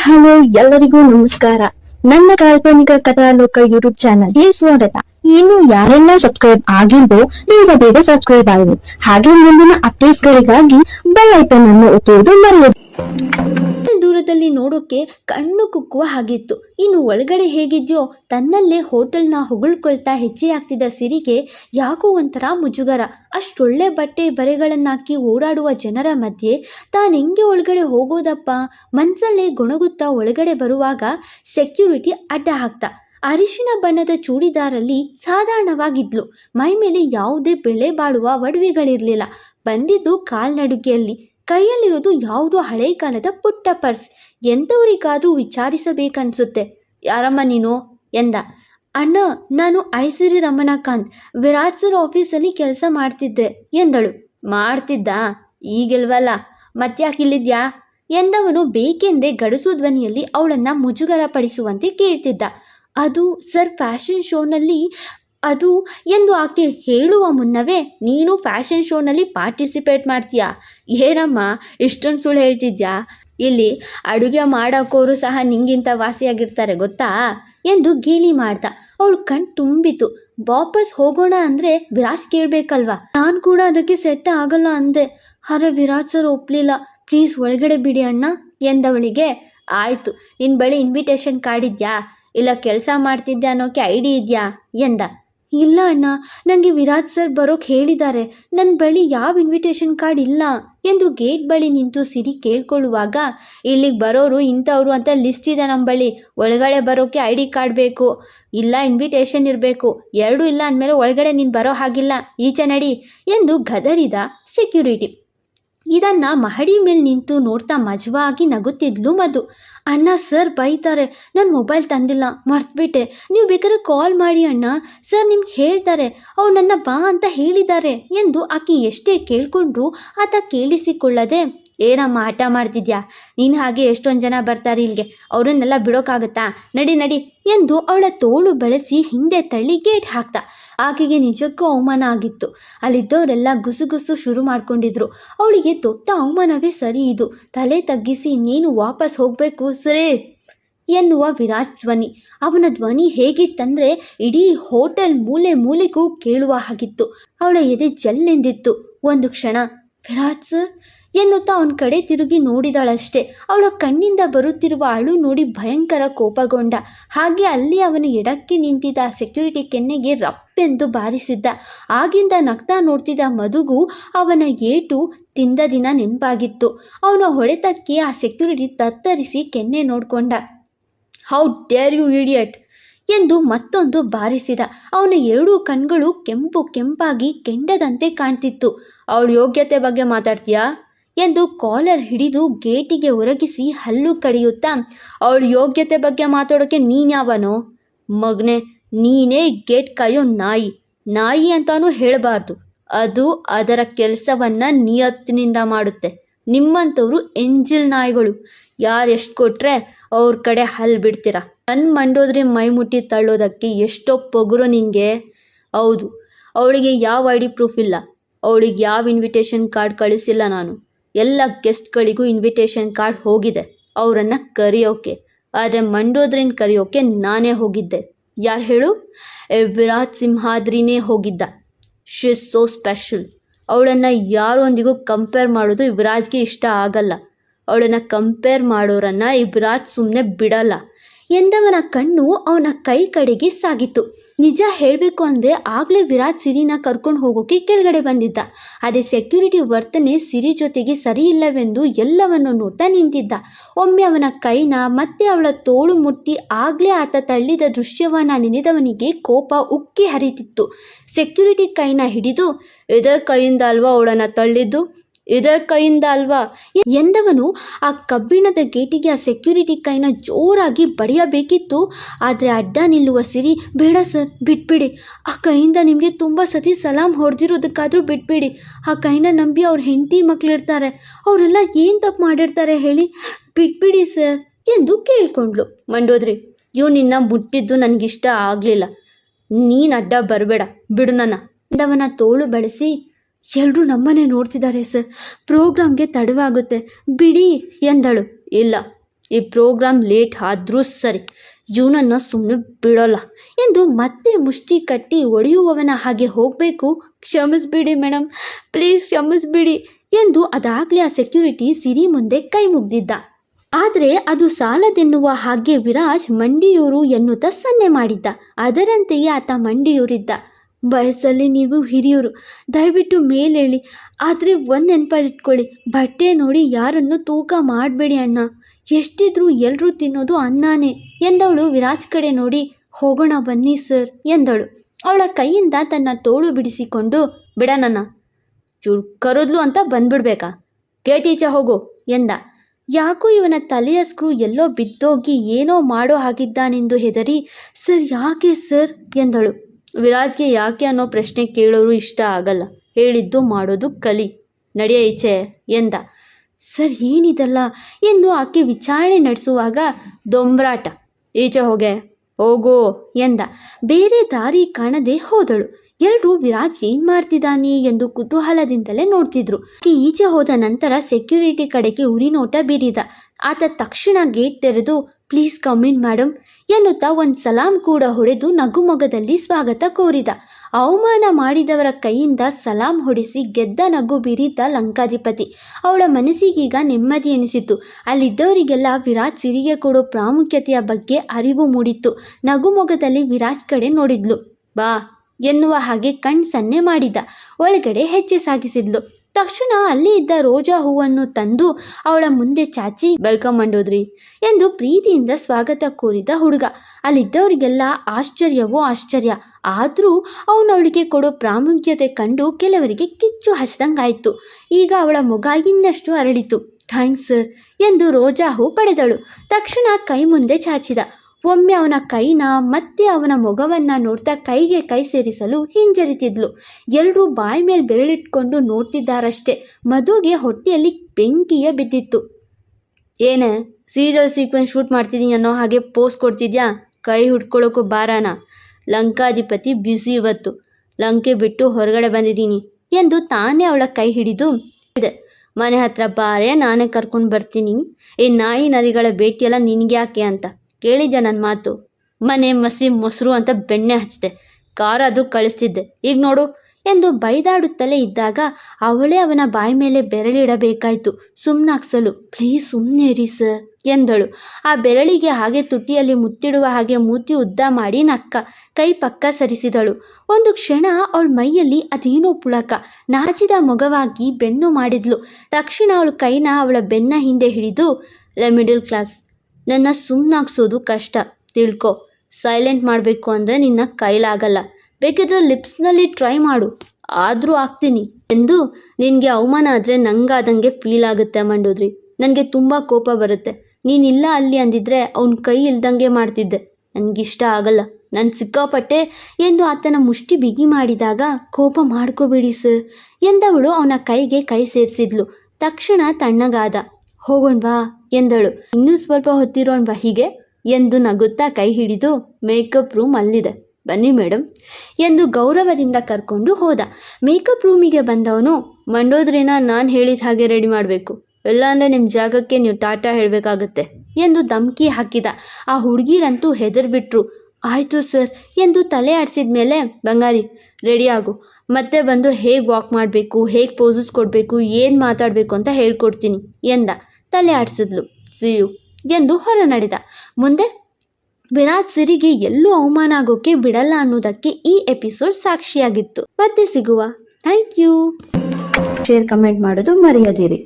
Hello, ಎಲ್ಲರಿಗೂ ನಮಸ್ಕಾರ. ನನ್ನ ಕಾಲ್ಪನಿಕ ಕಥಾಲೋಕ ಯೂಟ್ಯೂಬ್ ಚಾನಲ್ಗೆ ಸ್ವಾಗತ. ಇನ್ನು ಯಾರೆಲ್ಲ ಸಬ್ಸ್ಕ್ರೈಬ್ ಆಗಿದ್ದೋ ಬೇಗ ಬೇಗ ಸಬ್ಸ್ಕ್ರೈಬ್ ಆಗಿ ಹಾಗೆ ಮುಂದಿನ ಅಪ್ಡೇಟ್ಸ್ ಗಳಿಗಾಗಿ ಬೆಲ್ ಐಕನ್ ಅನ್ನು ಒತ್ತುವುದು ಮರೆಯದು. ದೂರದಲ್ಲಿ ನೋಡೋಕೆ ಕಣ್ಣು ಕುಕ್ಕುವ ಹಾಗಿತ್ತು. ಇನ್ನು ಒಳಗಡೆ ಹೇಗಿದ್ಯೋ ತನ್ನಲ್ಲೇ ಹೋಟೆಲ್ನ ಹೊಗಳ್ಕೊಳ್ತಾ ಹೆಜ್ಜೆ ಆಗ್ತಿದ್ದ ಸಿರಿಗೆ ಯಾಕೋ ಒಂಥರ ಮುಜುಗರ. ಅಷ್ಟೊಳ್ಳೆ ಬಟ್ಟೆ ಬರೆಗಳನ್ನಾಕಿ ಓಡಾಡುವ ಜನರ ಮಧ್ಯೆ ತಾನು ಹೆಂಗೆ ಒಳಗಡೆ ಹೋಗೋದಪ್ಪ? ಮನಸ್ಸಲ್ಲೇ ಗೊಣಗುತ್ತಾ ಒಳಗಡೆ ಬರುವಾಗ ಸೆಕ್ಯೂರಿಟಿ ಅಡ್ಡ ಹಾಕ್ತಾ. ಅರಿಶಿನ ಬಣ್ಣದ ಚೂಡಿದಾರಲ್ಲಿ ಸಾಧಾರಣವಾಗಿದ್ಲು. ಮೈ ಮೇಲೆ ಯಾವುದೇ ಬೆಳೆ ಬಾಳುವ ಒಡವೆಗಳಿರಲಿಲ್ಲ. ಬಂದಿದ್ದು ಕಾಲ್ನಡುಗೆಯಲ್ಲಿ. ಕೈಯಲ್ಲಿರೋದು ಯಾವುದೋ ಹಳೆ ಕಾಲದ ಪುಟ್ಟ ಪರ್ಸ್. ಎಂಥವರಿಗಾದರೂ ವಿಚಾರಿಸಬೇಕನ್ಸುತ್ತೆ. ಯಾರಮ್ಮ ನೀನು? ಎಂದ. ಅಣ್ಣ, ನಾನು ಐಸಿರಿ ರಮಣಕಾಂತ್ ವಿರಾಟ್ ಸರ್ ಆಫೀಸಲ್ಲಿ ಕೆಲಸ ಮಾಡ್ತಿದ್ದೆ, ಎಂದಳು. ಮಾಡ್ತಿದ್ದ? ಈಗಿಲ್ವಲ್ಲ? ಮತ್ತ್ಯಾಕಿಲ್ಲಿದ್ಯಾ ಎಂದವನು ಬೇಕೆಂದೇ ಗಡಸು ಧ್ವನಿಯಲ್ಲಿ ಅವಳನ್ನು ಮುಜುಗರ ಪಡಿಸುವಂತೆ ಕೇಳ್ತಿದ್ದ. ಅದು ಸರ್ ಫ್ಯಾಷನ್ ಶೋನಲ್ಲಿ ಅದು ಎಂದು ಆಕೆ ಹೇಳುವ ಮುನ್ನವೇ ನೀನು ಫ್ಯಾಷನ್ ಶೋನಲ್ಲಿ ಪಾರ್ಟಿಸಿಪೇಟ್ ಮಾಡ್ತೀಯಾ? ಏನಮ್ಮ, ಇಷ್ಟೊಂದು ಸುಳ್ಳು ಹೇಳ್ತಿದ್ಯಾ? ಇಲ್ಲಿ ಅಡುಗೆ ಮಾಡೋಕ್ಕೋರು ಸಹ ನಿಂಗಿಂತ ವಾಸಿಯಾಗಿರ್ತಾರೆ, ಗೊತ್ತಾ? ಎಂದು ಗೇಲಿ ಮಾಡ್ದ. ಅವಳು ಕಣ್ ತುಂಬಿತು. ವಾಪಸ್ ಹೋಗೋಣ ಅಂದರೆ ವಿರಾಜ್ ಕೇಳಬೇಕಲ್ವಾ? ನಾನು ಕೂಡ ಅದಕ್ಕೆ ಸೆಟ್ ಆಗಲ್ಲ ಅಂದೆ. ಅರೆ, ವಿರಾಜ್ ಸರ್ ಒಪ್ಪಲಿಲ್ಲ ಪ್ಲೀಸ್ ಒಳಗಡೆ ಬಿಡಿ ಅಣ್ಣ, ಎಂದವಳಿಗೆ. ಆಯಿತು ನಿನ್ನ ಬಳಿ ಇನ್ವಿಟೇಷನ್ ಕಾರ್ಡ್ ಇದೆಯಾ? ಇಲ್ಲ ಕೆಲಸ ಮಾಡ್ತಿದ್ದೆ ಅನ್ನೋಕೆ ಐಡಿ ಇದೆಯಾ? ಎಂದ. ಇಲ್ಲ ಅಣ್ಣ ನನಗೆ ವಿರಾಜ್ ಸರ್ ಬರೋಕೆ ಹೇಳಿದ್ದಾರೆ. ನನ್ನ ಬಳಿ ಯಾವ ಇನ್ವಿಟೇಷನ್ ಕಾರ್ಡ್ ಇಲ್ಲ ಎಂದು ಗೇಟ್ ಬಳಿ ನಿಂತು ಸಿರಿ ಕೇಳ್ಕೊಳ್ಳುವಾಗ, ಇಲ್ಲಿಗೆ ಬರೋರು ಇಂಥವ್ರು ಅಂತ ಲಿಸ್ಟ್ ಇದೆ ನಮ್ಮ ಬಳಿ. ಒಳಗಡೆ ಬರೋಕ್ಕೆ ಐ ಡಿ ಕಾರ್ಡ್ ಬೇಕು. ಇಲ್ಲ ಇನ್ವಿಟೇಷನ್ ಇರಬೇಕು. ಎರಡೂ ಇಲ್ಲ ಅಂದಮೇಲೆ ಒಳಗಡೆ ನೀನು ಬರೋ ಹಾಗಿಲ್ಲ. ಈಚೆ ನಡಿ ಎಂದು ಗದರಿದ ಸೆಕ್ಯೂರಿಟಿ ಇದನ್ನ ಮಹಡಿ ಮೇಲೆ ನಿಂತು ನೋಡ್ತಾ ಮಜವಾಗಿ ನಗುತ್ತಿದ್ಲು ಮಧು. ಅಣ್ಣ, ಸರ್ ಬೈತಾರೆ. ನನ್ನ ಮೊಬೈಲ್ ತಂದಿಲ್ಲ. ಮರ್ತ್ಬಿಟ್ಟೆ. ನೀವು ಬೇಕಾದ್ರೆ ಕಾಲ್ ಮಾಡಿ ಅಣ್ಣ. ಸರ್ ನಿಮ್ಗೆ ಹೇಳ್ತಾರೆ. ಅವ್ರು ನನ್ನ ಬಾ ಅಂತ ಹೇಳಿದ್ದಾರೆ ಎಂದು ಆಕೆ ಎಷ್ಟೇ ಕೇಳ್ಕೊಂಡ್ರು ಆತ ಕೇಳಿಸಿಕೊಳ್ಳದೆ ಏನಮ್ಮ ಹಠ ಮಾಡ್ತಿದ್ಯಾ? ನೀನು ಹಾಗೆ ಎಷ್ಟೊಂದು ಜನ ಬರ್ತಾರೆ ಇಲ್ಲಿಗೆ ಅವರನ್ನೆಲ್ಲ ಬಿಡೋಕ್ಕಾಗತ್ತಾ ನಡಿ ನಡಿ ಎಂದು ಅವಳ ತೋಳು ಬಳಸಿ ಹಿಂದೆ ತಳ್ಳಿ ಗೇಟ್ ಹಾಕ್ತ. ಆಕೆಗೆ ನಿಜಕ್ಕೂ ಅವಮಾನ ಆಗಿತ್ತು. ಅಲ್ಲಿದ್ದವರೆಲ್ಲ ಗುಸುಗುಸು ಶುರು ಮಾಡ್ಕೊಂಡಿದ್ರು. ಅವಳಿಗೆ ದೊಡ್ಡ ಅವಮಾನವೇ ಸರಿ ಇದು. ತಲೆ ತಗ್ಗಿಸಿ, ನೀನು ವಾಪಸ್ ಹೋಗಬೇಕು ಸರಿ ಎನ್ನುವ ವಿರಾಟ್ ಧ್ವನಿ. ಅವನ ಧ್ವನಿ ಹೇಗಿತ್ತಂದ್ರೆ ಇಡೀ ಹೋಟೆಲ್ ಮೂಲೆ ಮೂಲೆಗೂ ಕೇಳುವ ಹಾಗಿತ್ತು. ಅವಳ ಎದೆ ಜಲ್ಲೆಂದಿತ್ತು. ಒಂದು ಕ್ಷಣ ವಿರಾಟ್ ಸರ್ ಎನ್ನುತ್ತಾ ಅವನ ಕಡೆ ತಿರುಗಿ ನೋಡಿದಳಷ್ಟೇ. ಅವಳ ಕಣ್ಣಿಂದ ಬರುತ್ತಿರುವ ಅಳು ನೋಡಿ ಭಯಂಕರ ಕೋಪಗೊಂಡ. ಹಾಗೆ ಅಲ್ಲಿ ಅವನ ಎಡಕ್ಕೆ ನಿಂತಿದ್ದ ಸೆಕ್ಯೂರಿಟಿ ಕೆನ್ನೆಗೆ ರಪ್ಪೆಂದು ಬಾರಿಸಿದ್ದ. ಆಗಿಂದ ನಗ್ತಾ ನೋಡ್ತಿದ್ದ ಮಧುಗು ಅವನ ಏಟು ತಿಂದ ದಿನ ನೆನಪಾಗಿತ್ತು. ಅವನ ಹೊಡೆತಕ್ಕೆ ಆ ಸೆಕ್ಯೂರಿಟಿ ತತ್ತರಿಸಿ ಕೆನ್ನೆ ನೋಡ್ಕೊಂಡ. ಹೌ ಡೇರ್ ಯು ಇಡಿಯಟ್ ಎಂದು ಮತ್ತೊಂದು ಬಾರಿಸಿದ. ಅವನ ಎರಡೂ ಕಣ್ಗಳು ಕೆಂಪು ಕೆಂಪಾಗಿ ಕೆಂಡದಂತೆ ಕಾಣ್ತಿತ್ತು. ಅವಳ ಯೋಗ್ಯತೆ ಬಗ್ಗೆ ಮಾತಾಡ್ತೀಯಾ? ಎಂದು ಕಾಲರ್ ಹಿಡಿದು ಗೇಟಿಗೆ ಒರಗಿಸಿ ಹಲ್ಲು ಕಡಿಯುತ್ತಾ, ಅವಳ ಯೋಗ್ಯತೆ ಬಗ್ಗೆ ಮಾತಾಡೋಕೆ ನೀನ್ಯಾವನೋ? ಮಗ್ನೆ, ನೀನೇ ಗೇಟ್ ಕಾಯೋ ನಾಯಿ. ನಾಯಿ ಅಂತಾನೂ ಹೇಳಬಾರ್ದು. ಅದು ಅದರ ಕೆಲಸವನ್ನು ನಿಯತ್ತಿನಿಂದ ಮಾಡುತ್ತೆ. ನಿಮ್ಮಂಥವ್ರು ಎಂಜಿಲ್ ನಾಯಿಗಳು. ಯಾರು ಎಷ್ಟು ಕೊಟ್ಟರೆ ಅವ್ರ ಕಡೆ ಹಲ್ಲು ಬಿಡ್ತೀರ? ನನ್ನ ಮಂಡೋದ್ರೆ ಮೈ ಮುಟ್ಟಿ ತಳ್ಳೋದಕ್ಕೆ ಎಷ್ಟೋ ಪೊಗುರು ನಿನಗೆ ಹೌದು, ಅವಳಿಗೆ ಯಾವ ಐ ಡಿ ಪ್ರೂಫ್ ಇಲ್ಲ? ಅವಳಿಗೆ ಯಾವ ಇನ್ವಿಟೇಷನ್ ಕಾರ್ಡ್ ಕಳಿಸಿಲ್ಲ ನಾನು. ಎಲ್ಲ ಗೆಸ್ಟ್ಗಳಿಗೂ ಇನ್ವಿಟೇಷನ್ ಕಾರ್ಡ್ ಹೋಗಿದೆ. ಅವರನ್ನು ಕರೆಯೋಕೆ. ಆದರೆ ಮಂಡೋದ್ರಿನ ಕರೆಯೋಕೆ ನಾನೇ ಹೋಗಿದ್ದೆ. ಯಾರು ಹೇಳು? ವಿರಾಟ್ ಸಿಂಹಾದ್ರಿನೇ ಹೋಗಿದ್ದ. ಶಿ ಇಸ್ ಸೋ ಸ್ಪೆಷಲ್ ಅವಳನ್ನು ಯಾರೊಂದಿಗೂ ಕಂಪೇರ್ ಮಾಡೋದು ಯುವರಾಜ್ಗೆ ಇಷ್ಟ ಆಗಲ್ಲ. ಅವಳನ್ನು ಕಂಪೇರ್ ಮಾಡೋರನ್ನು ಯುವರಾಜ್ ವಿರಾಜ್ ಸುಮ್ಮನೆ ಬಿಡಲ್ಲ. ಎಂದವನ ಕಣ್ಣು ಅವನ ಕೈ ಕಡೆಗೆ ಸಾಗಿತ್ತು ನಿಜ ಹೇಳಬೇಕು ಅಂದರೆ ಆಗಲೇ ವಿರಾಟ್ ಸಿರಿನ ಕರ್ಕೊಂಡು ಹೋಗೋಕೆ ಕೆಳಗಡೆ ಬಂದಿದ್ದ. ಅದೇ ಸೆಕ್ಯೂರಿಟಿ ವರ್ತನೆ ಸಿರಿ ಜೊತೆಗೆ ಸರಿ ಇಲ್ಲವೆಂದು ಎಲ್ಲವನ್ನು ನೋಡ್ತಾ ನಿಂತಿದ್ದ. ಒಮ್ಮೆ ಅವನ ಕೈನ ಮತ್ತೆ ಅವಳ ತೋಳು ಮುಟ್ಟಿ ಆಗಲೇ ಆತ ತಳ್ಳಿದ ದೃಶ್ಯವನ್ನ ನೆನೆದವನಿಗೆ ಕೋಪ ಉಕ್ಕಿ ಹರಿತಿತ್ತು. ಸೆಕ್ಯೂರಿಟಿ ಕೈನ ಹಿಡಿದು ಇದೇ ಕೈಯಿಂದ ಅಲ್ವಾ ಅವಳನ್ನು ತಳ್ಳಿದ್ದು? ಇದೇ ಕೈಯಿಂದ ಅಲ್ವಾ? ಎಂದವನು ಆ ಕಬ್ಬಿಣದ ಗೇಟಿಗೆ ಆ ಸೆಕ್ಯೂರಿಟಿ ಕೈನ ಜೋರಾಗಿ ಬಡಿಯಬೇಕಿತ್ತು. ಆದರೆ ಅಡ್ಡ ನಿಲ್ಲುವ ಸಿರಿ, ಬೇಡ ಸರ್, ಬಿಟ್ಬಿಡಿ. ಆ ಕೈಯಿಂದ ನಿಮಗೆ ತುಂಬ ಸತಿ ಸಲಾಂ ಹೊಡೆದಿರೋದಕ್ಕಾದರೂ ಬಿಟ್ಬಿಡಿ. ಆ ಕೈನ ನಂಬಿ ಅವ್ರ ಹೆಂಡತಿ ಮಕ್ಕಳಿರ್ತಾರೆ ಅವರೆಲ್ಲ ಏನು ತಪ್ಪು ಮಾಡಿರ್ತಾರೆ ಹೇಳಿ? ಬಿಟ್ಬಿಡಿ ಸರ್ ಎಂದು ಕೇಳ್ಕೊಂಡ್ಲು. ಮಂಡೋದ್ರಿ ಇವ್ ನಿನ್ನ ಮುಟ್ಟಿದ್ದು ನನಗಿಷ್ಟ ಆಗಲಿಲ್ಲ. ನೀನು ಅಡ್ಡ ಬರಬೇಡ, ಬಿಡು ನನ್ನ. ಎಂದವನ ತೋಳು ಬಳಸಿ ಎಲ್ಲರೂ ನಮ್ಮನೆ ನೋಡ್ತಿದ್ದಾರೆ, ಸರ್. ಪ್ರೋಗ್ರಾಮ್ಗೆ ತಡವಾಗುತ್ತೆ. ಬಿಡಿ ಎಂದಳು. ಇಲ್ಲ, ಈ ಪ್ರೋಗ್ರಾಮ್ ಲೇಟ್ ಆದರೂ ಸರಿ. ಇವನನ್ನು ಸುಮ್ಮನೆ ಬಿಡೋಲ್ಲ. ಎಂದು ಮತ್ತೆ ಮುಷ್ಟಿ ಕಟ್ಟಿ ಒಡೆಯುವವನ ಹಾಗೆ ಹೋಗಬೇಕು. ಕ್ಷಮಿಸ್ಬಿಡಿ ಮೇಡಮ್ ಪ್ಲೀಸ್ ಕ್ಷಮಿಸ್ಬಿಡಿ ಎಂದು ಅದಾಗಲೇ ಆ ಸೆಕ್ಯೂರಿಟಿ ಸಿರಿ ಮುಂದೆ ಕೈ ಮುಗ್ದಿದ್ದ. ಆದರೆ ಅದು ಸಾಲದೆನ್ನುವ ಹಾಗೆ ವಿರಾಜ್ ಮಂಡಿಯೂರು ಎನ್ನುತ್ತ ಸನ್ನೆ ಮಾಡಿದ್ದ. ಅದರಂತೆಯೇ ಆತ ಮಂಡಿಯೂರಿದ್ದ. ವಯಸ್ಸಲ್ಲಿ ನೀವು ಹಿರಿಯರು. ದಯವಿಟ್ಟು ಮೇಲೇಳಿ. ಆದರೆ ಒಂದು ನೆನಪಿಟ್ಕೊಳ್ಳಿ. ಬಟ್ಟೆ ನೋಡಿ ಯಾರನ್ನು ತೂಕ ಮಾಡಬೇಡಿ ಅಣ್ಣ. ಎಷ್ಟಿದ್ರೂ ಎಲ್ಲರೂ ತಿನ್ನೋದು ಅನ್ನಾನೇ ಎಂದವಳು ವಿರಾಜ್ ಕಡೆ ನೋಡಿ, ಹೋಗೋಣ ಬನ್ನಿ ಸರ್ ಎಂದಳು. ಅವಳ ಕೈಯಿಂದ ತನ್ನ ತೋಳು ಬಿಡಿಸಿಕೊಂಡು ಬಿಡ ನನ್ನ ಚೂರು ಕರೆದ್ಲು ಅಂತ ಬಂದ್ಬಿಡ್ಬೇಕಾ? ಗೇಟೀಚೆ ಹೋಗು, ಎಂದ. ಯಾಕೋ ಇವನ ತಲೆಯ ಸ್ಕ್ರೂ ಎಲ್ಲೋ ಬಿದ್ದೋಗಿ ಏನೋ ಮಾಡೋ ಹಾಗಿದ್ದಾನೆಂದು ಹೆದರಿ, ಸರ್, ಯಾಕೆ ಸರ್? ಎಂದಳು. ವಿರಾಜ್ಗೆ ಯಾಕೆ ಅನ್ನೋ ಪ್ರಶ್ನೆ ಕೇಳೋರು ಇಷ್ಟ ಆಗಲ್ಲ. ಹೇಳಿದ್ದು ಮಾಡೋದು ಕಲಿ. ನಡೆಯ ಈಚೆ ಎಂದ. ಸರ್, ಏನಿದಲ್ಲ? ಎಂದು ಆಕೆ ವಿಚಾರಣೆ ನಡೆಸುವಾಗ ದೊಂಬ್ರಾಟ. ಈಚೆ ಹೋಗೆ. ಹೋಗೋ ಎಂದ. ಬೇರೆ ದಾರಿ ಕಾಣದೆ ಹೋದಳು. ಎಲ್ಲರೂ ವಿರಾಜ್ ಏನ್ ಮಾಡ್ತಿದ್ದಾನೆ ಎಂದು ಕುತೂಹಲದಿಂದಲೇ ನೋಡ್ತಿದ್ರು. ಆಕೆ ಈಚೆ ಹೋದ ನಂತರ ಸೆಕ್ಯೂರಿಟಿ ಕಡೆಗೆ ಉರಿನೋಟ ಬೀರಿದ. ಆತ ತಕ್ಷಣ ಗೇಟ್ ತೆರೆದು ಪ್ಲೀಸ್ ಕಮಿನ್ ಮೇಡಮ್ ಎನ್ನುತ್ತಾ ಒಂದು ಸಲಾಂ ಕೂಡ ಹೊಡೆದು ನಗುಮೊಗದಲ್ಲಿ ಸ್ವಾಗತ ಕೋರಿದ. ಅವಮಾನ ಮಾಡಿದವರ ಕೈಯಿಂದ ಸಲಾಂ ಹೊಡಿಸಿ ಗೆದ್ದ ನಗು ಬಿರಿದ ಲಂಕಾಧಿಪತಿ. ಅವಳ ಮನಸ್ಸಿಗೀಗ ನೆಮ್ಮದಿ ಎನಿಸಿತು. ಅಲ್ಲಿದ್ದವರಿಗೆಲ್ಲ ವಿರಾಜ್ ಸಿರಿಗೆ ಕೊಡೋ ಪ್ರಾಮುಖ್ಯತೆಯ ಬಗ್ಗೆ ಅರಿವು ಮೂಡಿತ್ತು. ನಗುಮೊಗದಲ್ಲಿ ವಿರಾಜ್ ಕಡೆ ನೋಡಿದ್ಲು. ಬಾ ಎನ್ನುವ ಹಾಗೆ ಕಣ್ ಸನ್ನೆ ಮಾಡಿದ. ಒಳಗಡೆ ಹೆಜ್ಜೆ ಸಾಗಿಸಿದ್ಲು. ತಕ್ಷಣ ಅಲ್ಲಿ ಇದ್ದ ರೋಜಾ ಹೂವನ್ನು ತಂದು ಅವಳ ಮುಂದೆ ಚಾಚಿ, ವೆಲ್ಕಮ್ ಮಾಡೋದ್ರಿ ಎಂದು ಪ್ರೀತಿಯಿಂದ ಸ್ವಾಗತ ಕೋರಿದ ಹುಡುಗ. ಅಲ್ಲಿದ್ದವರಿಗೆಲ್ಲ ಆಶ್ಚರ್ಯವೋ ಆಶ್ಚರ್ಯ. ಆದರೂ ಅವನು ಅವಳಿಗೆ ಕೊಡೋ ಪ್ರಾಮುಖ್ಯತೆ ಕಂಡು ಕೆಲವರಿಗೆ ಕಿಚ್ಚು ಹಸಿದಂಗಾಯಿತು. ಈಗ ಅವಳ ಮೊಗ ಇನ್ನಷ್ಟು ಅರಳಿತು. ಥ್ಯಾಂಕ್ಸ್ ಸರ್ ಎಂದು ರೋಜಾ ಹೂ ಪಡೆದಳು. ತಕ್ಷಣ ಕೈ ಮುಂದೆ ಚಾಚಿದ. ಒಮ್ಮೆ ಅವನ ಕೈನ ಮತ್ತೆ ಅವನ ಮೊಗವನ್ನ ನೋಡ್ತಾ ಕೈಗೆ ಕೈ ಸೇರಿಸಲು ಹಿಂಜರಿತಿದ್ಲು. ಎಲ್ಲರೂ ಬಾಯಿ ಮೇಲೆ ಬೆರಳಿಟ್ಕೊಂಡು ನೋಡ್ತಿದ್ದಾರಷ್ಟೇ. ಮಧುಗೆ ಹೊಟ್ಟೆಯಲ್ಲಿ ಬೆಂಕಿಯ ಬಿದ್ದಿತ್ತು. ಏನೇ ಸೀರಿಯಲ್ ಸೀಕ್ವೆನ್ಸ್ ಶೂಟ್ ಮಾಡ್ತಿದ್ದೀನಿ ಅನ್ನೋ ಹಾಗೆ ಪೋಸ್ ಕೊಡ್ತಿದ್ಯಾ? ಕೈ ಹುಡ್ಕೊಳ್ಳೋಕ್ಕೂ ಬಾರಾನ? ಲಂಕಾಧಿಪತಿ ಬ್ಯುಸಿ ಇವತ್ತು. ಲಂಕೆ ಬಿಟ್ಟು ಹೊರಗಡೆ ಬಂದಿದ್ದೀನಿ ಎಂದು ತಾನೇ ಅವಳ ಕೈ ಹಿಡಿದು ಮನೆ ಹತ್ರ ಬಾರೇ ನಾನೇ ಕರ್ಕೊಂಡು ಬರ್ತೀನಿ. ಈ ನಾಯಿ ನದಿಗಳ ಭೇಟಿಯೆಲ್ಲ ನಿನಗೆ ಯಾಕೆ ಅಂತ. ಕೇಳಿದ್ಯಾ ನನ್ನ ಮಾತು? ಮನೆ ಮಸಿ ಮೊಸರು ಅಂತ ಬೆಣ್ಣೆ ಹಚ್ಚಿದೆ. ಕಾರಾದರೂ ಕಳಿಸ್ತಿದ್ದೆ. ಈಗ ನೋಡು ಎಂದು ಬೈದಾಡುತ್ತಲೇ ಇದ್ದಾಗ ಅವಳೇ ಅವನ ಬಾಯಿ ಮೇಲೆ ಬೆರಳಿಡಬೇಕಾಯ್ತು. ಸುಮ್ಮನಾಗ್ಸಲು ಪ್ಲೀಸ್ ಸುಮ್ಮನೆ ಇರಿ ಸರ್ ಎಂದಳು. ಆ ಬೆರಳಿಗೆ ಹಾಗೆ ತುಟಿಯಲ್ಲಿ ಮುತ್ತಿಡುವ ಹಾಗೆ ಮೂತಿ ಉದ್ದ ಮಾಡಿ ನಕ್ಕ ಕೈ ಪಕ್ಕ ಸರಿಸಿದಳು. ಒಂದು ಕ್ಷಣ ಅವಳ ಮೈಯಲ್ಲಿ ಅದೇನೋ ಪುಳಕ ನಾಚಿದ ಮೊಗವಾಗಿ ಬೆನ್ನು ಮಾಡಿದ್ಲು. ತಕ್ಷಣ ಅವಳು ಕೈನ ಅವಳ ಬೆನ್ನ ಹಿಂದೆ ಹಿಡಿದು ಮಿಡಲ್ ಕ್ಲಾಸ್ ನನ್ನ ಸುಮ್ಮನಾಗ್ಸೋದು ಕಷ್ಟ. ತಿಳ್ಕೊ. ಸೈಲೆಂಟ್ ಮಾಡಬೇಕು ಅಂದರೆ ನಿನ್ನ ಕೈಲಾಗಲ್ಲ. ಬೇಕಿದ್ರೆ ಲಿಪ್ಸ್ನಲ್ಲಿ ಟ್ರೈ ಮಾಡು. ಆದರೂ ಆಗ್ತೀನಿ ಎಂದು ನಿನಗೆ ಅವಮಾನ ಆದರೆ ನಂಗಾದಂಗೆ ಫೀಲ್ ಆಗುತ್ತೆ ಮಂಡೋದ್ರಿ. ನನಗೆ ತುಂಬ ಕೋಪ ಬರುತ್ತೆ. ನೀನಿಲ್ಲ ಅಲ್ಲಿ ಅಂದಿದ್ರೆ ಅವನ ಕೈ ಇಲ್ದಂಗೆ ಮಾಡ್ತಿದ್ದೆ. ನನಗಿಷ್ಟ ಆಗಲ್ಲ. ನಾನು ಸಿಕ್ಕಾಪಟ್ಟೆ ಎಂದು ಆತನ ಮುಷ್ಟಿ ಬಿಗಿ ಮಾಡಿದಾಗ ಕೋಪ ಮಾಡ್ಕೋಬೇಡಿ ಸರ್ ಎಂದವಳು ಅವನ ಕೈಗೆ ಕೈ ಸೇರಿಸಿದ್ಲು. ತಕ್ಷಣ ತಣ್ಣಗಾದ. ಹೋಗೋಣ್ವಾ ಎಂದಳು. ಇನ್ನೂ ಸ್ವಲ್ಪ ಹೊತ್ತಿರೋಣ್ವಾ ಹೀಗೆ ಎಂದು ನಗುತ್ತಾ ಕೈ ಹಿಡಿದು ಮೇಕಪ್ ರೂಮ್ ಅಲ್ಲಿದೆ. ಬನ್ನಿ ಮೇಡಮ್ ಎಂದು ಗೌರವದಿಂದ ಕರ್ಕೊಂಡು ಹೋದ. ಮೇಕಪ್ ರೂಮಿಗೆ ಬಂದವನು, ಮಂಡೋದ್ರಿನ ನಾನು ಹೇಳಿದ ಹಾಗೆ ರೆಡಿ ಮಾಡಬೇಕು. ಇಲ್ಲಾಂದರೆ ನಿಮ್ಮ ಜಾಗಕ್ಕೆ ನೀವು ಟಾಟಾ ಹೇಳಬೇಕಾಗತ್ತೆ ಎಂದು ಧಮ್ಕಿ ಹಾಕಿದ. ಆ ಹುಡುಗಿರಂತೂ ಹೆದರ್ಬಿಟ್ರು. ಆಯಿತು ಸರ್ ಎಂದು ತಲೆ ಆಡಿಸಿದ ಮೇಲೆ, ಬಂಗಾರಿ, ರೆಡಿ ಆಗು. ಮತ್ತೆ ಬಂದು ಹೇಗೆ ವಾಕ್ ಮಾಡಬೇಕು, ಹೇಗೆ ಪೋಸಸ್ ಕೊಡಬೇಕು, ಏನು ಮಾತಾಡಬೇಕು ಅಂತ ಹೇಳ್ಕೊಡ್ತೀನಿ ಎಂದ. ತಲೆ ಆಡಿಸಿದ್ಲು. ಸಿಯು ಎಂದು ಹೊರ ನಡೆದ ಮುಂದೆ ವಿರಾಟ್ ಸಿರಿಗೆ ಎಲ್ಲೂ ಅವಮಾನ ಆಗೋಕೆ ಬಿಡಲ್ಲ ಅನ್ನೋದಕ್ಕೆ ಈ ಎಪಿಸೋಡ್ ಸಾಕ್ಷಿಯಾಗಿತ್ತು. ಮತ್ತೆ ಸಿಗುವ. Thank you. ಶೇರ್ ಕಮೆಂಟ್ ಮಾಡೋದು ಮರೆಯದಿರಿ.